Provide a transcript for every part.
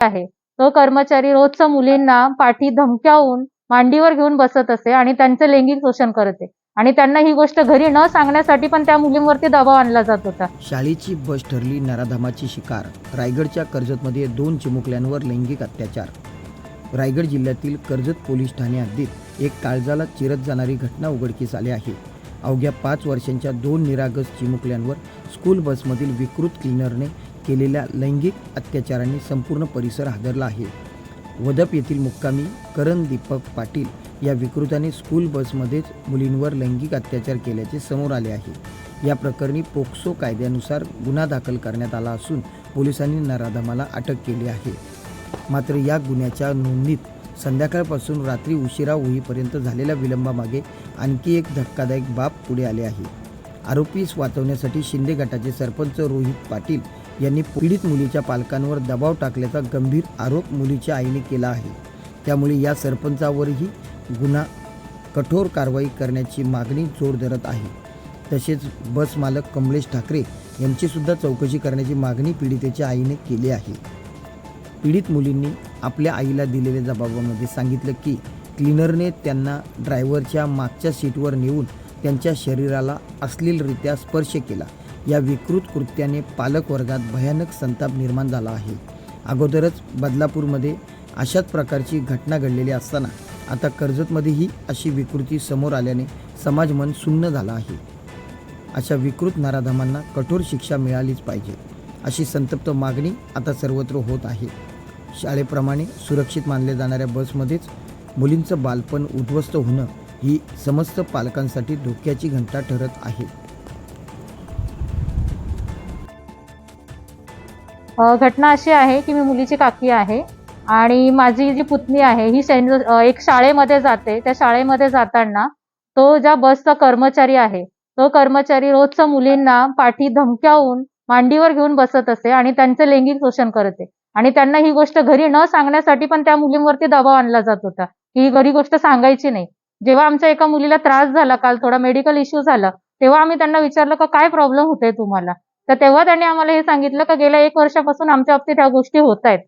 आहे. तो कर्मचारी रोजचा मुलींना पाठी धमक्यावून मांडीवर घेऊन बसत असे आणि त्यांचं लैंगिक शोषण करते आणि त्यांना ही गोष्ट घरी न सांगण्यासाठी पण त्या मुलींवरती दबाव आणला जात होता. शाळेची बस ठरली नराधामाची शिकार. रायगडच्या कर्जतमध्ये दोन चिमुकल्यांवर लैंगिक अत्याचार. रायगड जिल्ह्यातील कर्जत पोलीस ठाणे हद्दीत एक काळजाला चिरत जाणारी घटना उघडकीस आली आहे. अवघ्या पाच वर्षांच्या दोन निरागस चिमुकल्यांवर स्कूल बसमधील विकृत क्लीनरने केलेल्या लैंगिक अत्याचाराने संपूर्ण परिसर हादरला आहे. वदप येथील मुक्कामी करण दीपक पाटील या विकृताने स्कूल बसमध्येच मुलींवर लैंगिक अत्याचार केल्याचे समोर आले आहे. या प्रकरणी पोक्सो कायद्यानुसार गुन्हा दाखल करण्यात आला असून पोलिसांनी नराधमाला अटक केली आहे. मात्र या गुन्ह्याच्या नोंदणीत संध्याकाळपासून रात्री उशिरा होईपर्यंत झालेल्या विलंबामागे आणखी एक धक्कादायक बाब पुढे आले आहे. आरोपीस वाचवण्यासाठी शिंदे गटाचे सरपंच रोहित पाटील यांनी पीडित मुलीच्या पालकांवर दबाव टाकल्याचा गंभीर आरोप मुलीच्या आईने केला आहे. त्यामुळे या सरपंचावरही गुन्हा कठोर कारवाई करण्याची मागणी जोर धरत आहे. तसेच बस मालक कमलेश ठाकरे यांचीसुद्धा चौकशी करण्याची मागणी पीडितेच्या आईने केली आहे. पीडित मुलींनी आपल्या आईला दिलेल्या जबाबामध्ये सांगितलं की क्लीनरने त्यांना ड्रायव्हरच्या मागच्या सीटवर नेऊन त्यांच्या शरीराला अश्लीलरित्या स्पर्श केला. या विकृत कृत्याने पालक वर्गात भयानक संताप निर्माण झाला आहे. अगोदरच बदलापूरमध्ये अशाच प्रकारची घटना घडलेली असताना आता कर्जतमध्येही अशी विकृती समोर आल्याने समाज मन सुन्न झाला आहे. अशा विकृत नाराधमांना कठोर शिक्षा मिळालीच पाहिजे अशी संतप्त मागणी आता सर्वत्र होत आहे. शाळेप्रमाणे सुरक्षित मानल्या जाणाऱ्या बसमध्येच मुलींचं बालपण उद्ध्वस्त होणं ही समस्त पालकांसाठी धोक्याची घंटा ठरत आहे. घटना अशी आहे की मी मुलीची काकी आहे आणि माझी जी पुतणी आहे ही सेंट एक शाळेमध्ये जाते. त्या शाळेमध्ये जाताना तो ज्या बसचा कर्मचारी आहे तो कर्मचारी रोजचा मुलींना पाठी धमक्यावून मांडीवर घेऊन बसत असे आणि त्यांचं लैंगिक शोषण करते आणि त्यांना ही गोष्ट घरी न सांगण्यासाठी पण त्या मुलींवरती दबाव आणला जात होता की ही घरी गोष्ट सांगायची नाही. जेव्हा आमच्या एका मुलीला त्रास झाला काल थोडा मेडिकल इश्यू झाला तेव्हा आम्ही त्यांना विचारलं का काय प्रॉब्लेम होतोय तुम्हाला? तर तेव्हा त्यांनी आम्हाला हे सांगितलं की गेल्या एक वर्षापासून आमच्या बाबतीत ह्या गोष्टी होत आहेत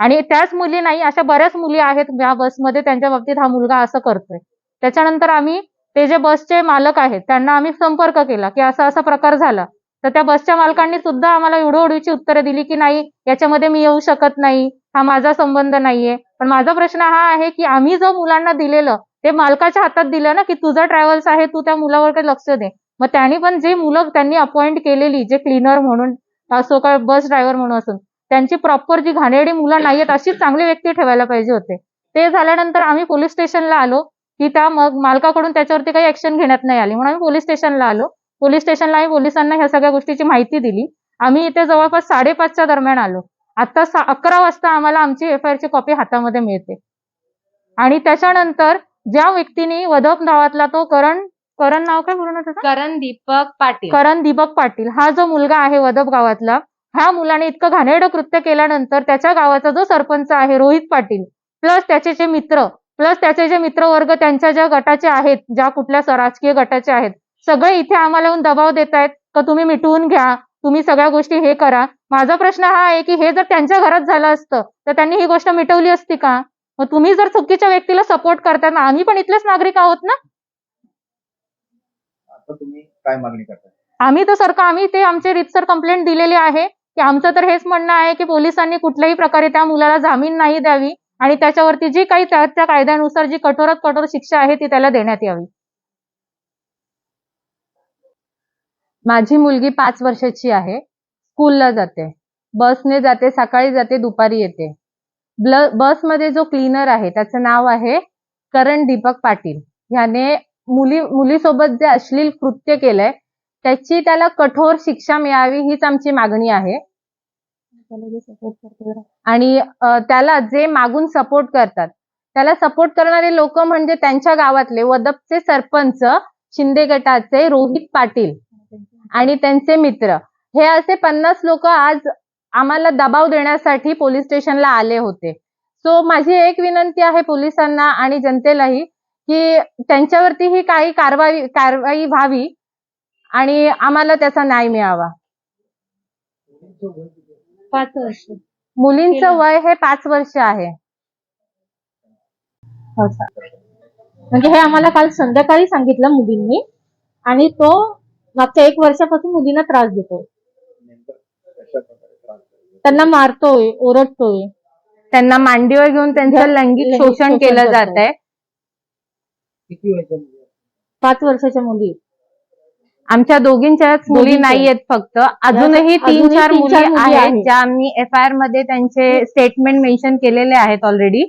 आणि त्याच मुली नाही अशा बऱ्याच मुली आहेत या बसमध्ये त्यांच्या बाबतीत हा मुलगा असं करतोय. त्याच्यानंतर आम्ही ते जे बसचे मालक आहेत त्यांना आम्ही संपर्क केला की असा असा प्रकार झाला. तर त्या बसच्या मालकांनी सुद्धा आम्हाला उडीची उत्तरं दिली की नाही याच्यामध्ये मी येऊ शकत नाही हा माझा संबंध नाहीये. पण माझा प्रश्न हा आहे की आम्ही जो मुलांना दिलेलं ते मालकाच्या हातात दिलं ना की तुझा ट्रॅव्हल्स आहे तू त्या मुलावर काही लक्ष दे. मग त्यांनी पण जे मुलं त्यांनी अपॉइंट केलेली जे क्लीनर म्हणून असो का बस ड्रायव्हर म्हणून असून त्यांची प्रॉपर जी घाणेरडी मुलं नाहीयेत अशीच चांगली व्यक्ती ठेवायला पाहिजे होते. ते झाल्यानंतर आम्ही पोलीस स्टेशनला आलो की त्या मग मालकाकडून त्याच्यावरती काही ऍक्शन घेण्यात नाही आली. म्हणून आम्ही पोलीस स्टेशनला आलो. पोलीस स्टेशनला आम्ही पोलिसांना ह्या सगळ्या गोष्टीची माहिती दिली. आम्ही इथे जवळपास साडेपाचच्या दरम्यान आलो. आता अकरा वाजता आम्हाला आमची एफ आय ची कॉपी हातामध्ये मिळते. आणि त्याच्यानंतर ज्या व्यक्तीने वदप नावातला तो करंट करण नाव काय पूर्ण त्याचं? करण दीपक पाटील. करण दीपक पाटील. हा जो मुलगा आहे वदप गावातला ह्या मुलाने इतकं घाणेरडं कृत्य केल्यानंतर त्याच्या गावाचा जो सरपंच आहे रोहित पाटील प्लस त्याचे जे मित्र प्लस त्याचे जे मित्रवर्ग त्यांच्या ज्या गटाचे आहेत ज्या कुठल्या राजकीय गटाचे आहेत सगळे इथे आम्हाला येऊन दबाव देत आहेत का तुम्ही मिटवून घ्या तुम्ही सगळ्या गोष्टी हे करा. माझा प्रश्न हा आहे की हे जर त्यांच्या घरात झालं असतं तर त्यांनी ही गोष्ट मिटवली असती का? मग तुम्ही जर चुकीच्या व्यक्तीला सपोर्ट करताय आम्ही पण इथलेच नागरिक आहोत ना? आता तुम्ही काय मागणी करता आम्ही तर सरकार आम्ही ते आमचे रितसर कंप्लेंट दिलेली आहे की आमचं तर हेच म्हणणं आहे की पोलिसांनी कुठल्याही प्रकारे त्या मुलाला जामीन नाही द्यावी आणि त्याच्यावरती जी काही त्या कायद्यानुसार जी कठोरात कठोर शिक्षा आहे ती त्याला देण्यात यावी. माझी मुलगी पाच वर्षाची आहे. स्कूलला जाते. बसने जाते सकाळी जाते दुपारी येते. बसमध्ये जो क्लीनर आहे त्याचं नाव आहे करण दीपक पाटील. ह्याने मुली मुलीसोबत जे अश्लील कृत्य केलंय त्याची त्याला कठोर शिक्षा मिळावी हीच आमची मागणी आहे. आणि त्याला जे मागून सपोर्ट करतात त्याला सपोर्ट करणारे लोक म्हणजे त्यांच्या गावातले वदपचे सरपंच शिंदे गटाचे रोहित पाटील आणि त्यांचे मित्र. हे असे पन्नास लोक आज आम्हाला दबाव देण्यासाठी पोलीस स्टेशनला आले होते. सो माझी एक विनंती आहे पोलिसांना आणि जनतेलाही की त्यांच्यावरती ही काही कारवाई कारवाई व्हावी आणि आम्हाला त्याचा न्याय मिळावा पाच वर्ष मुलींचं वय हे पाच वर्ष आहे असं. म्हणजे हे आम्हाला काल संध्याकाळी सांगितलं मुलींनी आणि तो मागच्या एक वर्षापासून मुलींना त्रास देतो? त्यांना मारतोय ओरडतोय त्यांना मांडीवर घेऊन त्यांचं लैंगिक शोषण केलं. जात आहे पाच वर्षाच्या मुली आमच्या दोघींच्याच मुली दोघींच्या. नाहीयेत फक्त अजूनही तीन अजूनही चार तीन मुली चार मुली आहेत आहेत. ज्या आम्ही एफ आय आरमध्ये त्यांचे स्टेटमेंट मेन्शन केलेले आहेत ऑलरेडी